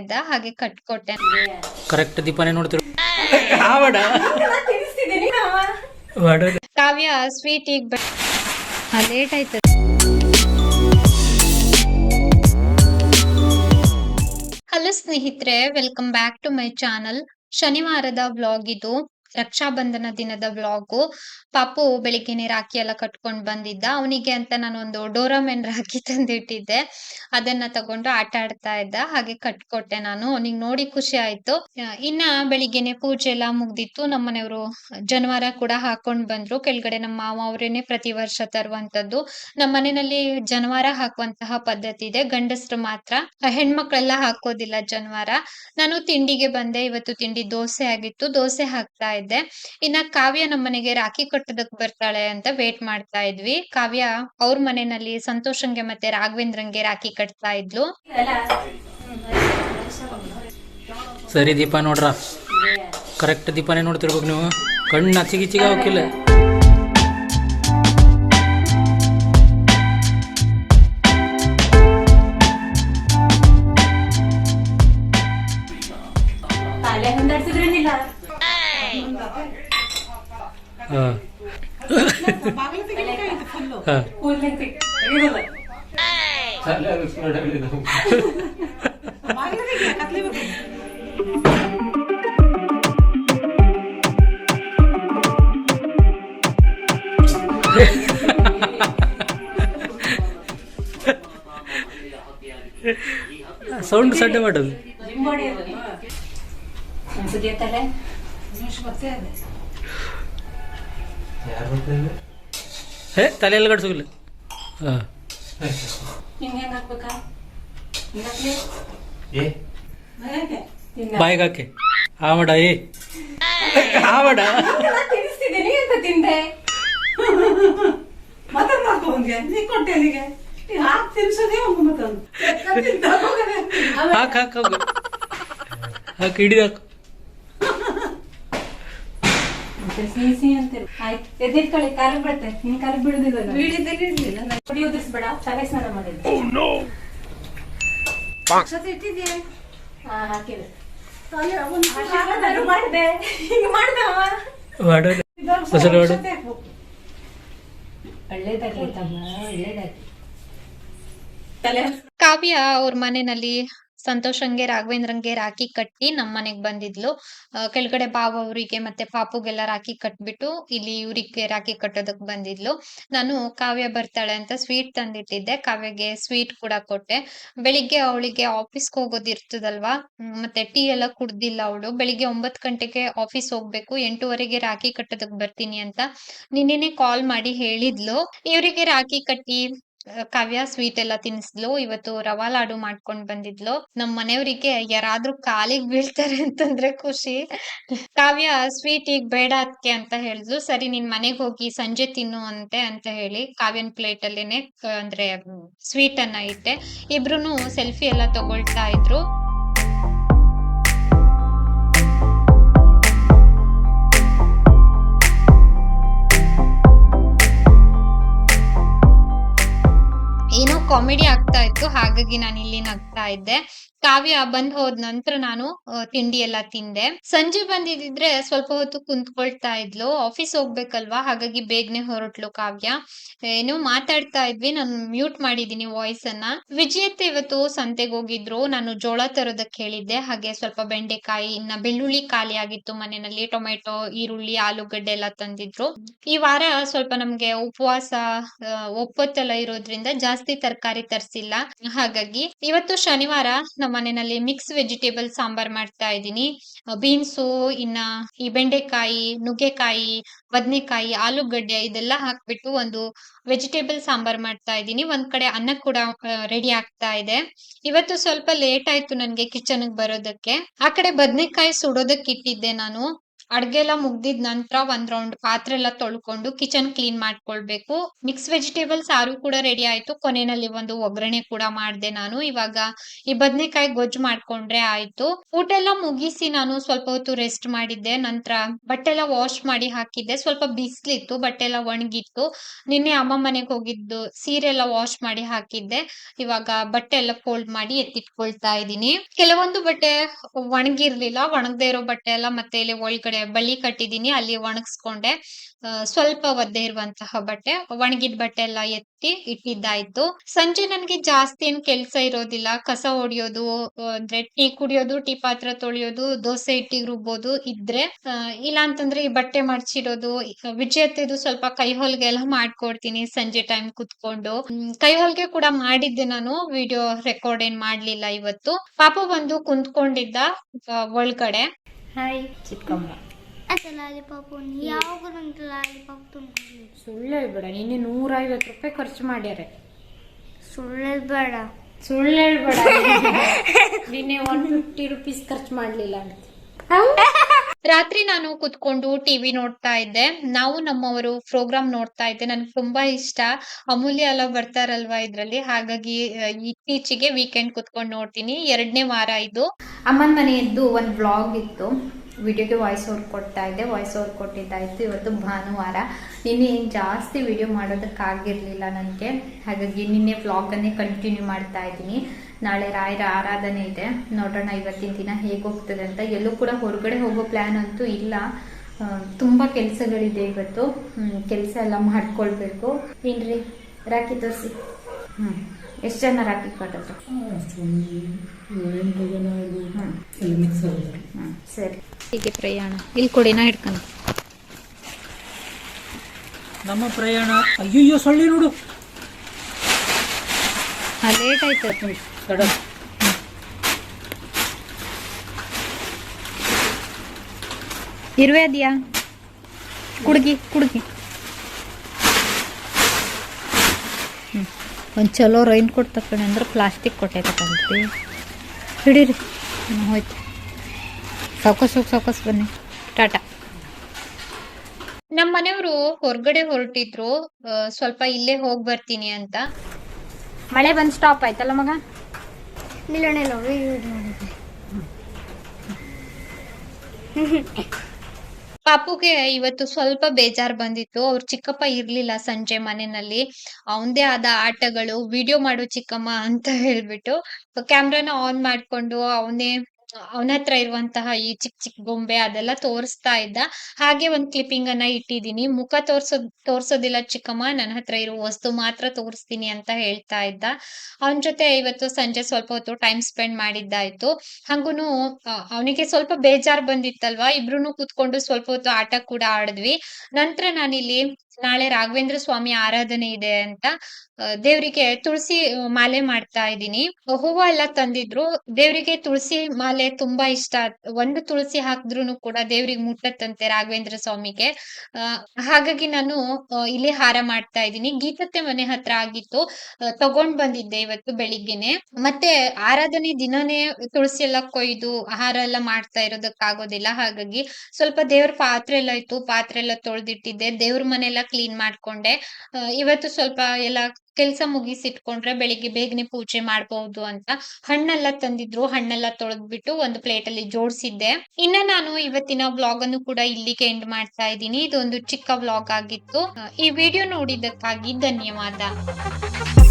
ಇದ್ದ ಹಾಗೆ ಕಟ್ಕೊಟ್ಟೆ. ಕರೆಕ್ಟ್ ದೀಪನೆ ನೋಡ್ತಿರು. ಕಾವ್ಯ ಸ್ವೀಟ್ ಈಗ ಲೇಟ್ ಆಯ್ತದ ಹಲೋ ಸ್ನೇಹಿತರೆ welcome back to my channel ಶನಿವಾರದ vlog ಇದು. ರಕ್ಷಾಬಂಧನ ದಿನದ ವ್ಲಾಗು. ಪಾಪು ಬೆಳಿಗ್ಗೆನೆ ರಾಖಿ ಎಲ್ಲ ಕಟ್ಕೊಂಡ್ ಬಂದಿದ್ದ. ಅವನಿಗೆ ಅಂತ ನಾನು ಒಂದು ಡೋರಾಮೆನ್ ರಾಖಿ ತಂದಿಟ್ಟಿದ್ದೆ. ಅದನ್ನ ತಗೊಂಡು ಆಟ ಆಡ್ತಾ ಇದ್ದ. ಹಾಗೆ ಕಟ್ಕೊಟ್ಟೆ ನಾನು. ಅವನಿಗೆ ನೋಡಿ ಖುಷಿ ಆಯ್ತು. ಇನ್ನ ಬೆಳಿಗ್ಗೆನೆ ಪೂಜೆ ಎಲ್ಲ ಮುಗ್ದಿತ್ತು. ನಮ್ಮನೆಯವರು ಜನವಾರ ಕೂಡ ಹಾಕೊಂಡ್ ಬಂದ್ರು. ಕೆಳಗಡೆ ನಮ್ಮ ಮಾವ ಅವರೇನೆ ಪ್ರತಿ ವರ್ಷ ತರುವಂತದ್ದು ನಮ್ಮ ಮನೆಯಲ್ಲಿ ಜನವಾರ ಹಾಕುವಂತಹ ಪದ್ಧತಿ ಇದೆ. ಗಂಡಸರು ಮಾತ್ರ. ಹೆಣ್ಮಕ್ಳೆಲ್ಲ ಹಾಕೋದಿಲ್ಲ ಜನವಾರ. ನಾನು ತಿಂಡಿಗೆ ಬಂದೆ. ಇವತ್ತು ತಿಂಡಿ ದೋಸೆ ಆಗಿತ್ತು. ದೋಸೆ ಹಾಕ್ತಾ ಇನ್ನ ಕಾವ್ಯ ನಮ್ಮನೆಗೆ ರಾಖಿ ಕಟ್ಟೋದಕ್ ಬರ್ತಾಳೆ ಅಂತ ವೇಟ್ ಮಾಡ್ತಾ ಇದ್ವಿ. ಕಾವ್ಯ ಅವ್ರ ಮನೆಯಲ್ಲಿ ಸಂತೋಷಂಗೆ ಮತ್ತೆ ರಾಘವೇಂದ್ರಂಗೆ ರಾಖಿ ಕಟ್ತಾ ಇದ್ಲು. ಸರಿ ದೀಪ ನೋಡ್ರ. ಕರೆಕ್ಟ್ ದೀಪಾನೇ ನೋಡ್ತಿರ್ಬೇಕು ನೀವು. ಕಣ್ಣು ಅಚಿಗಿಚಿಗೆ ಹೋಗಿಲ್ಲ ಸೌಂಡ್ ಸಡ್ಡೆ ಮಾಡೋದು. ಹೇ ತಲೆ ಎಲ್ಲ ಗಡ್ಸೋಗಿಲ್ಲ ಹಾಂ. ಹಿಂಗ್ ಹೆಂಗ್ ಹಾಕ್ಬೇಕಾ ಏ? ಬಾಯಿಗೆ ಹಾಕಿ ಆ ಮಾಡ ಏ. ಆ ಮಾಡ ನಾನ್ ತಿನ್ನಿಸ್ತಿದ್ದೀನಿ ಅಂತ ತಿಂದೆ? ಮತ್ತೊಂದು ಹಾಕೋ ಅವ್ನ್ಗೆ. ನೀ ಕೊಟ್ಟೆ ಅಲ್ಲಿಗೆ ನೀ ಹಾಕಿ ತಿನ್ಸೋದೇ ಅವ್ನು ಮತ್ತೊಂದು. ಹಾಕ್ ಹಾಕ್ ಹೋಗು ಹಾಕಿ ಹಿಡಿದು ಹಾಕು ಮತ್ತೆ ಸಿಹಿ ಸಿಹಿ ಅಂತೀರಿ ಆಯ್ತು. ಎದ್ದಿಟ್ಕೊಳ್ಳಿ ಕಾಲಿಗೆ ಬೀಳುತ್ತೆ. ನಿನ್ ಕಾಲಿಗೆ ಬೀಳುದಿಲ್ಲ ನಾನು. ಇರ್ಲಿಲ್ಲ. ಕುಡಿ ಹೊಡಿ ಉದುರಿಸ್ಬೇಡ. ತಲೆ ಸ್ನಾನ ಮಾಡಿದ್ದೆ. ಅಕ್ಷತೆ ಇಟ್ಟಿದ್ಯೆ. ಹಾ ಹಾಕಿದೆ. ಮಾಡಿದೆ. ಹಿಂಗ್ ಮಾಡ್ದವ ಕಾವ್ಯ ಅವ್ರ ಮನೆಯಲ್ಲಿ ಸಂತೋಷಂಗೆ ರಾಘವೇಂದ್ರಂಗೆ ರಾಖಿ ಕಟ್ಟಿ ನಮ್ ಮನೆಗ್ ಬಂದಿದ್ಲು. ಕೆಳಗಡೆ ಬಾಬು ಅವರಿಗೆ ಮತ್ತೆ ಪಾಪುಗೆಲ್ಲ ರಾಖಿ ಕಟ್ಬಿಟ್ಟು ಇಲ್ಲಿ ಇವ್ರಿಗೆ ರಾಖಿ ಕಟ್ಟೋದಕ್ ಬಂದಿದ್ಲು. ನಾನು ಕಾವ್ಯ ಬರ್ತಾಳೆ ಅಂತ ಸ್ವೀಟ್ ತಂದಿಟ್ಟಿದ್ದೆ. ಕಾವ್ಯಗೆ ಸ್ವೀಟ್ ಕೂಡ ಕೊಟ್ಟೆ. ಬೆಳಿಗ್ಗೆ ಅವಳಿಗೆ ಆಫೀಸ್ಗೆ ಹೋಗೋದಿರ್ತದಲ್ವಾ ಮತ್ತೆ ಟೀ ಎಲ್ಲ ಕುಡ್ದಿಲ್ಲ ಅವಳು. ಬೆಳಿಗ್ಗೆ ಒಂಬತ್ ಗಂಟೆಗೆ ಆಫೀಸ್ ಹೋಗ್ಬೇಕು. ಎಂಟೂವರೆಗೆ ರಾಖಿ ಕಟ್ಟೋದಕ್ ಬರ್ತೀನಿ ಅಂತ ನಿನ್ನೆನೆ ಕಾಲ್ ಮಾಡಿ ಹೇಳಿದ್ಲು. ಇವರಿಗೆ ರಾಖಿ ಕಟ್ಟಿ ಕಾವ್ಯ ಸ್ವೀಟ್ ಎಲ್ಲ ತಿನ್ನಿಸ್ಲು ಇವತ್ತು ರವಾ ಲಾಡು ಮಾಡ್ಕೊಂಡ್ ಬಂದಿದ್ಲು. ನಮ್ ಮನೆಯವ್ರಿಗೆ ಯಾರಾದ್ರೂ ಕಾಲಿಗ್ ಬೀಳ್ತಾರೆ ಅಂತಂದ್ರೆ ಖುಷಿ. ಕಾವ್ಯ ಸ್ವೀಟ್ ಈಗ ಬೇಡ ಅದಕ್ಕೆ ಅಂತ ಹೇಳಿದ್ಲು. ಸರಿ, ನಿನ್ ಮನೆಗ್ ಹೋಗಿ ಸಂಜೆ ತಿನ್ನು ಅಂತೆ ಅಂತ ಹೇಳಿ ಕಾವ್ಯನ್ ಪ್ಲೇಟ್ ಅಲ್ಲೇನೆ ಅಂದ್ರೆ ಸ್ವೀಟ್ ಅನ್ನ ಇಟ್ಟೆ. ಇಬ್ರುನು ಸೆಲ್ಫಿ ಎಲ್ಲ ತಗೊಳ್ತಾ ಇದ್ರು. ಏನೋ ಕಾಮಿಡಿ ಆಗ್ತಾ ಇತ್ತು ಹಾಗಾಗಿ ನಾನು ಇಲ್ಲಿ ನಗ್ತಾ ಇದ್ದೆ. ಕಾವ್ಯ ಬಂದ್ ಹೋದ್ ನಂತರ ನಾನು ತಿಂಡಿ ಎಲ್ಲ ತಿಂದೆ. ಸಂಜೆ ಬಂದಿದ್ರೆ ಸ್ವಲ್ಪ ಹೊತ್ತು ಕುಂತ್ಕೊಳ್ತಾ ಇದ್ಲು. ಆಫೀಸ್ ಹೋಗ್ಬೇಕಲ್ವಾ? ಹಾಗಾಗಿ ಬೇಗನೆ ಹೊರಟ್ಲು ಕಾವ್ಯ. ಏನೋ ಮಾತಾಡ್ತಾ ಇದ್ವಿ. ನಾನು ಮ್ಯೂಟ್ ಮಾಡಿದೀನಿ ವಾಯ್ಸ್ ಅನ್ನ ವಿಜಯತೆ ಇವತ್ತು ಸಂತೆಗೆ ಹೋಗಿದ್ರು. ನಾನು ಜೋಳ ತರೋದಕ್ಕೆ ಹೇಳಿದ್ದೆ. ಹಾಗೆ ಸ್ವಲ್ಪ ಬೆಂಡೆಕಾಯಿ, ಇನ್ನ ಬೆಳ್ಳುಳ್ಳಿ ಖಾಲಿ ಆಗಿತ್ತು ಮನೆಯಲ್ಲಿ. ಟೊಮೆಟೊ, ಈರುಳ್ಳಿ, ಆಲೂಗಡ್ಡೆ ಎಲ್ಲ ತಂದಿದ್ರು. ಈ ವಾರ ಸ್ವಲ್ಪ ನಮ್ಗೆ ಉಪವಾಸ ಒಪ್ಪತ್ತಲ್ಲ ಇರೋದ್ರಿಂದ ಜಾಸ್ತಿ ತರಕಾರಿ ತರ್ಸಿಲ್ಲ. ಹಾಗಾಗಿ ಇವತ್ತು ಶನಿವಾರ ನಮ್ಮ ಮನೆಯಲ್ಲಿ ಮಿಕ್ಸ್ ವೆಜಿಟೇಬಲ್ ಸಾಂಬಾರ್ ಮಾಡ್ತಾ ಇದ್ದೀನಿ. ಬೀನ್ಸು ಇನ್ನ ಈ ಬೆಂಡೆಕಾಯಿ, ನುಗ್ಗೆಕಾಯಿ, ಬದ್ನೆಕಾಯಿ, ಆಲೂಗಡ್ಡೆ ಇದೆಲ್ಲ ಹಾಕ್ಬಿಟ್ಟು ಒಂದು ವೆಜಿಟೇಬಲ್ ಸಾಂಬಾರ್ ಮಾಡ್ತಾ ಇದ್ದೀನಿ. ಒಂದ್ ಕಡೆ ಅನ್ನ ಕೂಡ ರೆಡಿ ಆಗ್ತಾ ಇದೆ. ಇವತ್ತು ಸ್ವಲ್ಪ ಲೇಟ್ ಆಯ್ತು ನನ್ಗೆ ಕಿಚನ್ ಬರೋದಕ್ಕೆ. ಆ ಕಡೆ ಬದನೆಕಾಯಿ ಸುಡೋದಕ್ಕೆ ಇಟ್ಟಿದ್ದೆ ನಾನು. ಅಡ್ಗೆ ಎಲ್ಲ ಮುಗ್ದಿದ ನಂತರ ಒಂದ್ ರೌಂಡ್ ಪಾತ್ರೆ ಎಲ್ಲ ತೊಳ್ಕೊಂಡು ಕಿಚನ್ ಕ್ಲೀನ್ ಮಾಡ್ಕೊಳ್ಬೇಕು. ಮಿಕ್ಸ್ ವೆಜಿಟೇಬಲ್ ಸಾರು ಕೂಡ ರೆಡಿ ಆಯ್ತು. ಕೊನೆಯಲ್ಲಿ ಒಂದು ಒಗ್ಗರಣೆ ಕೂಡ ಮಾಡ್ದೆ ನಾನು. ಇವಾಗ ಈ ಬದನೆಕಾಯಿ ಗೊಜ್ಜು ಮಾಡ್ಕೊಂಡ್ರೆ ಆಯ್ತು. ಊಟ ಎಲ್ಲ ಮುಗಿಸಿ ನಾನು ಸ್ವಲ್ಪ ಹೊತ್ತು ರೆಸ್ಟ್ ಮಾಡಿದ್ದೆ. ನಂತರ ಬಟ್ಟೆ ಎಲ್ಲ ವಾಶ್ ಮಾಡಿ ಹಾಕಿದ್ದೆ. ಸ್ವಲ್ಪ ಬಿಸ್ಲಿತ್ತು ಬಟ್ಟೆ ಎಲ್ಲ ಒಣಗಿತ್ತು. ನಿನ್ನೆ ಅಮ್ಮ ಮನೆಗೆ ಹೋಗಿದ್ದು ಸೀರೆ ಎಲ್ಲ ವಾಶ್ ಮಾಡಿ ಹಾಕಿದ್ದೆ. ಇವಾಗ ಬಟ್ಟೆ ಎಲ್ಲ ಫೋಲ್ಡ್ ಮಾಡಿ ಎತ್ತಿಟ್ಕೊಳ್ತಾ ಇದ್ದೀನಿ. ಕೆಲವೊಂದು ಬಟ್ಟೆ ಒಣಗಿರ್ಲಿಲ್ಲ. ಒಣಗದೆ ಇರೋ ಬಟ್ಟೆ ಎಲ್ಲ ಮತ್ತೆ ಇಲ್ಲಿ ಒಳಗಡೆ ಬಳ್ಳಿ ಕಟ್ಟಿದೀನಿ ಅಲ್ಲಿ ಒಣಗಿಸ್ಕೊಂಡೆ. ಸ್ವಲ್ಪ ಒದ್ದೆ ಇರುವಂತಹ ಬಟ್ಟೆ, ಒಣಗಿದ ಬಟ್ಟೆ ಎಲ್ಲ ಎತ್ತಿ ಇಟ್ಟಿದ್ದಾಯ್ತು. ಸಂಜೆ ನನ್ಗೆ ಜಾಸ್ತಿ ಏನ್ ಕೆಲ್ಸ ಇರೋದಿಲ್ಲ. ಕಸ ಹೊಡಿಯೋದು ಅಂದ್ರೆ ಟೀ ಕುಡಿಯೋದು, ಟೀ ಪಾತ್ರ ತೊಳೆಯೋದು, ದೋಸೆ ಇಟ್ಟಿಗೆ ರುಬ್ಬೋದು ಇದ್ರೆ ಇಲ್ಲ ಅಂತಂದ್ರೆ ಈ ಬಟ್ಟೆ ಮಡ್ಚಿಡೋದು ವಿಜಯತೆದು ಸ್ವಲ್ಪ ಕೈ ಹೊಲ್ಗೆ ಎಲ್ಲ ಮಾಡ್ಕೊಡ್ತೀನಿ ಸಂಜೆ ಟೈಮ್ ಕುತ್ಕೊಂಡು. ಕೈ ಹೊಲ್ಗೆ ಕೂಡ ಮಾಡಿದ್ದೆ ನಾನು ವಿಡಿಯೋ ರೆಕಾರ್ಡ್ ಏನ್ ಮಾಡ್ಲಿಲ್ಲ ಇವತ್ತು. ಪಾಪ ಬಂದು ಕುಂತ್ಕೊಂಡಿದ್ದ ಒಳಗಡೆ. ಹಾಯ್ ಚಿಕ್ಕಮ್ಮ. ಅದ ಲಾಲಿಪಾಪ್ ಯಾವಾಗ ನಂಗೆ ಲಾಲಿಪಾಪ್ ತುಂಬಿಲ್ಲ ಸುಳ್ಳು ಹೇಳ್ಬೇಡ ನಿನ್ನೆ ನೂರೈವತ್ತು ರೂಪಾಯಿ ಖರ್ಚು ಮಾಡ್ಯಾರೆ. ಸುಳ್ಳು ಬೇಡ ಸುಳ್ಳು ಹೇಳ್ಬೇಡ. ನಿನ್ನೆ ಒನ್ ಫಿಫ್ಟಿ ರುಪೀಸ್ ಖರ್ಚು ಮಾಡಲಿಲ್ಲ ಅಂತ. ರಾತ್ರಿ ನಾನು ಕುತ್ಕೊಂಡು ಟಿವಿ ನೋಡ್ತಾ ಇದ್ದೆ. ನಾವು ನಮ್ಮವರು ಪ್ರೋಗ್ರಾಮ್ ನೋಡ್ತಾ ಇದ್ದೆ. ನನ್ಗೆ ತುಂಬಾ ಇಷ್ಟ. ಅಮೂಲ್ಯ ಎಲ್ಲ ಬರ್ತಾರಲ್ವಾ ಇದ್ರಲ್ಲಿ? ಹಾಗಾಗಿ ಇತ್ತೀಚೆಗೆ ವೀಕೆಂಡ್ ಕುತ್ಕೊಂಡು ನೋಡ್ತೀನಿ. ಎರಡನೇ ವಾರ ಇದು. ಅಮ್ಮನ ಮನೆಯದ್ದು ಒಂದು ವ್ಲಾಗ್ ಇತ್ತು. ವಿಡಿಯೋಗೆ ವಾಯ್ಸ್ ಓವರ್ ಕೊಡ್ತಾ ಇದ್ದೆ. ವಾಯ್ಸ್ ಓವರ್ ಕೊಟ್ಟಿದ್ದಾಯಿತು ಇವತ್ತು ಭಾನುವಾರ. ನಿನ್ನೆ ಏನು ಜಾಸ್ತಿ ವಿಡಿಯೋ ಮಾಡೋದಕ್ಕಾಗಿರಲಿಲ್ಲ ನನಗೆ. ಹಾಗಾಗಿ ನಿನ್ನೆ ವ್ಲಾಗನ್ನೇ ಕಂಟಿನ್ಯೂ ಮಾಡ್ತಾ ಇದ್ದೀನಿ. ನಾಳೆ ರಾಯರ ಆರಾಧನೆ ಇದೆ. ನೋಡೋಣ ಇವತ್ತಿನ ದಿನ ಹೇಗೆ ಹೋಗ್ತದೆ ಅಂತ. ಎಲ್ಲೂ ಕೂಡ ಹೊರಗಡೆ ಹೋಗೋ ಪ್ಲ್ಯಾನ್ ಅಂತೂ ಇಲ್ಲ. ತುಂಬಾ ಕೆಲಸಗಳಿದೆ ಇವತ್ತು. ಕೆಲಸ ಎಲ್ಲ ಮಾಡ್ಕೊಳ್ಬೇಕು. ಏನ್ರಿ? ರಾಖಿ ತೋರಿಸಿ. ಹ್ಞೂ ಎಷ್ಟು ಜನ ರಾಖಿ ಕಟ್ಟಿದ್ರು ಹ್ಞೂ ಸರಿ. ಹೀಗೆ ಪ್ರಯಾಣ. ಇಲ್ಲಿ ಕೊಡಿ ನಾ ಹಿಡ್ಕೊಂಡು. ನಮ್ಮ ಪ್ರಯಾಣ. ಅಯ್ಯಯ್ಯೋ ಸೊಳ್ಳೆ ನೋಡು. ಲೇಟ್ ಆಯ್ತು ತಡ. ಇರುವೆ ಅದೆಯಾ? ಕುಡ್ಗಿ ಕುಡ್ಗಿ. ಒಂದು ಚಲೋ ರೈನ್ ಕೋಟ್ ತಕೊಂಡೆ ಅಂದ್ರೆ ಪ್ಲಾಸ್ಟಿಕ್ ಕೊಟ್ಟೆ ತಗೊಂಡ್ರಿ ಹಿಡೀರಿ. ಹ್ಮ್, ಹೋಯ್ತು. ಸೌಕಸ್ ಹೋಗಿ ಸಾಕಸ್ ಬನ್ನಿ. ಟಾಟಾ. ನಮ್ಮ ಮನೆಯವರು ಹೊರಗಡೆ ಹೊರಟಿದ್ರು. ಸ್ವಲ್ಪ ಇಲ್ಲೇ ಹೋಗಿ ಬರ್ತೀನಿ ಅಂತ. ಮಳೆ ಬಂದು ಸ್ಟಾಪ್ ಆಯ್ತಲ್ಲ ಮಗ? ಪಾಪುಗೆ ಇವತ್ತು ಸ್ವಲ್ಪ ಬೇಜಾರ್ ಬಂದಿತ್ತು. ಅವ್ರ ಚಿಕ್ಕಪ್ಪ ಇರ್ಲಿಲ್ಲ ಸಂಜೆ ಮನೆಯಲ್ಲಿ. ಅವಂದೇ ಆದ ಆಟಗಳು, ವಿಡಿಯೋ ಮಾಡು ಚಿಕ್ಕಮ್ಮ ಅಂತ ಹೇಳ್ಬಿಟ್ಟು. ಕ್ಯಾಮ್ರಾನ ಆನ್ ಮಾಡ್ಕೊಂಡು ಅವನೇ ಅವನ ಹತ್ರ ಇರುವಂತಹ ಈ ಚಿಕ್ಕ ಚಿಕ್ಕ ಗೊಂಬೆ ಅದೆಲ್ಲ ತೋರಿಸ್ತಾ ಇದ್ದ. ಹಾಗೆ ಒಂದ್ ಕ್ಲಿಪ್ಪಿಂಗ್ ಅನ್ನ ಇಟ್ಟಿದೀನಿ ಮುಖ ತೋರ್ಸೋದ್ ತೋರ್ಸೋದಿಲ್ಲ ಚಿಕ್ಕಮ್ಮ, ನನ್ನ ಹತ್ರ ಇರೋ ವಸ್ತು ಮಾತ್ರ ತೋರಿಸ್ತೀನಿ ಅಂತ ಹೇಳ್ತಾ ಇದ್ದ. ಅವನ ಜೊತೆ ಇವತ್ತು ಸಂಜೆ ಸ್ವಲ್ಪ ಹೊತ್ತು ಟೈಮ್ ಸ್ಪೆಂಡ್ ಮಾಡಿದ್ದಾಯ್ತು. ಹಂಗೂನು ಅವನಿಗೆ ಸ್ವಲ್ಪ ಬೇಜಾರ್ ಬಂದಿತ್ತಲ್ವಾ? ಇಬ್ರುನು ಕೂತ್ಕೊಂಡು ಸ್ವಲ್ಪ ಹೊತ್ತು ಆಟ ಕೂಡ ಆಡಿದ್ವಿ. ನಂತರ ನಾನಿಲ್ಲಿ ನಾಳೆ ರಾಘವೇಂದ್ರ ಸ್ವಾಮಿ ಆರಾಧನೆ ಇದೆ ಅಂತ ದೇವರಿಗೆ ತುಳಸಿ ಮಾಲೆ ಮಾಡ್ತಾ ಇದ್ದೀನಿ. ಹೂವು ಎಲ್ಲ ತಂದಿದ್ರು. ದೇವ್ರಿಗೆ ತುಳಸಿ ಮಾಲೆ ತುಂಬಾ ಇಷ್ಟ. ಒಂದು ತುಳಸಿ ಹಾಕಿದ್ರು ಕೂಡ ದೇವ್ರಿಗೆ ಮುಟ್ಟತ್ತಂತೆ ರಾಘವೇಂದ್ರ ಸ್ವಾಮಿಗೆ. ಹಾಗಾಗಿ ನಾನು ಇಲ್ಲಿ ಹಾರ ಮಾಡ್ತಾ ಇದ್ದೀನಿ. ಗೀತತ್ತೆ ಮನೆ ಹತ್ರ ಆಗಿತ್ತು. ತಗೊಂಡ್ ಬಂದಿದ್ದೆ ಇವತ್ತು ಬೆಳಿಗ್ಗೆನೆ. ಮತ್ತೆ ಆರಾಧನೆ ದಿನನೇ ತುಳಸಿ ಎಲ್ಲ ಕೊಯ್ದು ಆಹಾರ ಎಲ್ಲ ಮಾಡ್ತಾ ಇರೋದಕ್ಕಾಗೋದಿಲ್ಲ. ಹಾಗಾಗಿ ಸ್ವಲ್ಪ ದೇವ್ರ ಪಾತ್ರೆ ಎಲ್ಲ ಇತ್ತು. ಪಾತ್ರೆ ಎಲ್ಲ ತೊಳ್ದಿಟ್ಟಿದ್ದೆ. ದೇವ್ರ ಮನೆ ಎಲ್ಲ ಕ್ಲೀನ್ ಮಾಡ್ಕೊಂಡೆ. ಇವತ್ತು ಸ್ವಲ್ಪ ಎಲ್ಲ ಕೆಲ್ಸ ಮುಗಿಸಿಟ್ಕೊಂಡ್ರೆ ಬೆಳಿಗ್ಗೆ ಬೇಗನೆ ಪೂಜೆ ಮಾಡಬಹುದು ಅಂತ. ಹಣ್ಣೆಲ್ಲ ತಂದಿದ್ರು, ಹಣ್ಣೆಲ್ಲ ತೊಳೆದ್ಬಿಟ್ಟು ಒಂದು ಪ್ಲೇಟ್ ಅಲ್ಲಿ ಜೋಡಿಸಿದ್ದೆ. ಇನ್ನ ನಾನು ಇವತ್ತಿನ ವ್ಲಾಗ್ ಅನ್ನು ಕೂಡ ಇಲ್ಲಿಗೆ ಎಂಡ್ ಮಾಡ್ತಾ ಇದ್ದೀನಿ. ಇದೊಂದು ಚಿಕ್ಕ ವ್ಲಾಗ್ ಆಗಿತ್ತು. ಈ ವಿಡಿಯೋ ನೋಡಿದ್ದಕ್ಕಾಗಿ ಧನ್ಯವಾದ.